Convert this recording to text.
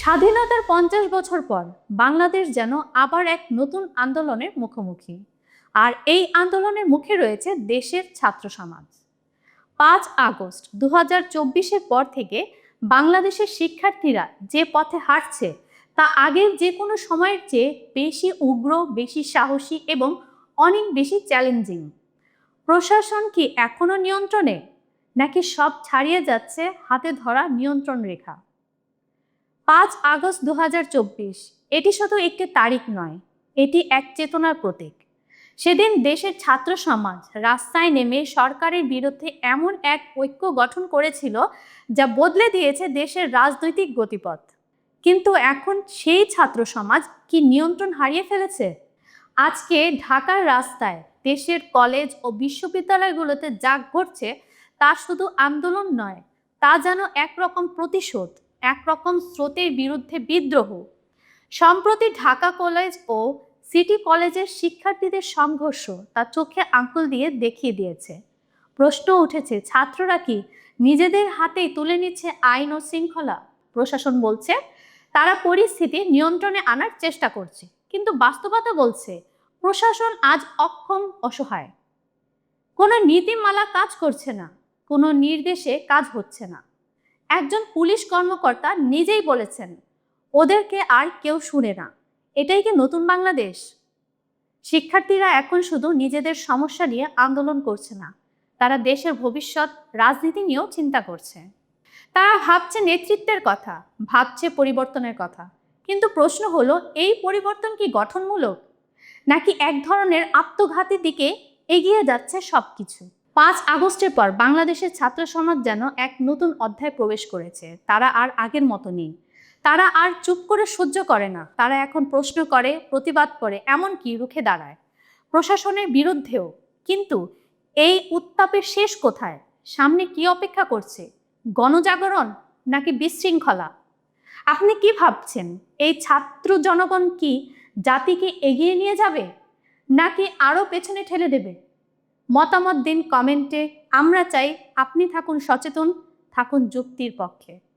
স্বাধীনতার পঞ্চাশ বছর পর বাংলাদেশ যেন আবার এক নতুন আন্দোলনের মুখোমুখি। আর এই আন্দোলনের মুখে রয়েছে দেশের ছাত্র সমাজ। পাঁচ আগস্ট দু হাজার পর থেকে বাংলাদেশের শিক্ষার্থীরা যে পথে হাঁটছে, তা আগের যে কোনো সময়ের চেয়ে বেশি উগ্র, বেশি সাহসী এবং অনেক বেশি চ্যালেঞ্জিং প্রশাসন কি এখনও নিয়ন্ত্রণে? নাকি সব ছাড়িয়ে যাচ্ছে হাতে ধরা নিয়ন্ত্রণ রেখা? পাঁচ আগস্ট দু হাজার চব্বিশ। এটি শুধু একটি তারিখ নয়, এটি এক চেতনার প্রতীক। সেদিন দেশের ছাত্র সমাজ রাস্তায় নেমে সরকারের বিরুদ্ধে এমন এক ঐক্য গঠন করেছিল যা বদলে দিয়েছে দেশের রাজনৈতিক গতিপথ। কিন্তু এখন সেই ছাত্র সমাজ কি নিয়ন্ত্রণ হারিয়ে ফেলেছে? আজকে ঢাকার রাস্তায় দেশের কলেজ ও বিশ্ববিদ্যালয়গুলোতে যা ঘটছে তা শুধু আন্দোলন নয়, তা যেন একরকম প্রতিশোধ। একরকম স্রোতের বিরুদ্ধে বিদ্রোহ। সম্প্রতি ঢাকা কলেজ ও সিটি কলেজের শিক্ষার্থীদের সংঘর্ষ তা চোখে আঙ্কুল দিয়ে দেখিয়ে দিয়েছে। প্রশ্ন উঠেছে, ছাত্ররা কি নিজেদের হাতেই তুলে নিচ্ছে আইন ও শৃঙ্খলা? প্রশাসন বলছে, তারা পরিস্থিতি নিয়ন্ত্রণে আনার চেষ্টা করছে, কিন্তু বাস্তবতা বলছে, প্রশাসন আজ অক্ষম, অসহায়। কোনো নীতিমালা কাজ করছে না, কোনো নির্দেশে কাজ হচ্ছে না। একজন পুলিশ কর্মকর্তা নিজেই বলেছেন, ওদেরকে আর কেউ শুনে না। এটাই কি নতুন বাংলাদেশ? শিক্ষার্থীরা এখন শুধু নিজেদের সমস্যা নিয়ে আন্দোলন করছে না, তারা দেশের ভবিষ্যৎ, রাজনীতি নিয়েও চিন্তা করছে। তারা ভাবছে নেতৃত্বের কথা, ভাবছে পরিবর্তনের কথা। কিন্তু প্রশ্ন হলো, এই পরিবর্তন কি গঠনমূলক? নাকি এক ধরনের আত্মঘাতী দিকে এগিয়ে যাচ্ছে সবকিছু? পাঁচ আগস্টের পর বাংলাদেশের ছাত্র সমাজ যেন এক নতুন অধ্যায় প্রবেশ করেছে। তারা আর আগের মতো নেই। তারা আর চুপ করে সহ্য করে না। তারা এখন প্রশ্ন করে, প্রতিবাদ করে, এমনকি রুখে দাঁড়ায়। প্রশাসনের বিরুদ্ধেও। কিন্তু এই উত্তাপের শেষ কোথায়? সামনে কি অপেক্ষা করছে? গণজাগরণ নাকি বিশৃঙ্খলা? আপনি কি ভাবছেন? এই ছাত্র জনগণ কি জাতিকে এগিয়ে নিয়ে যাবে? নাকি আরও পেছনে ঠেলে দেবে? মতামত দিন কমেন্টে। আমরা চাই আপনি থাকুন সচেতন থাকুন যুক্তির পক্ষে।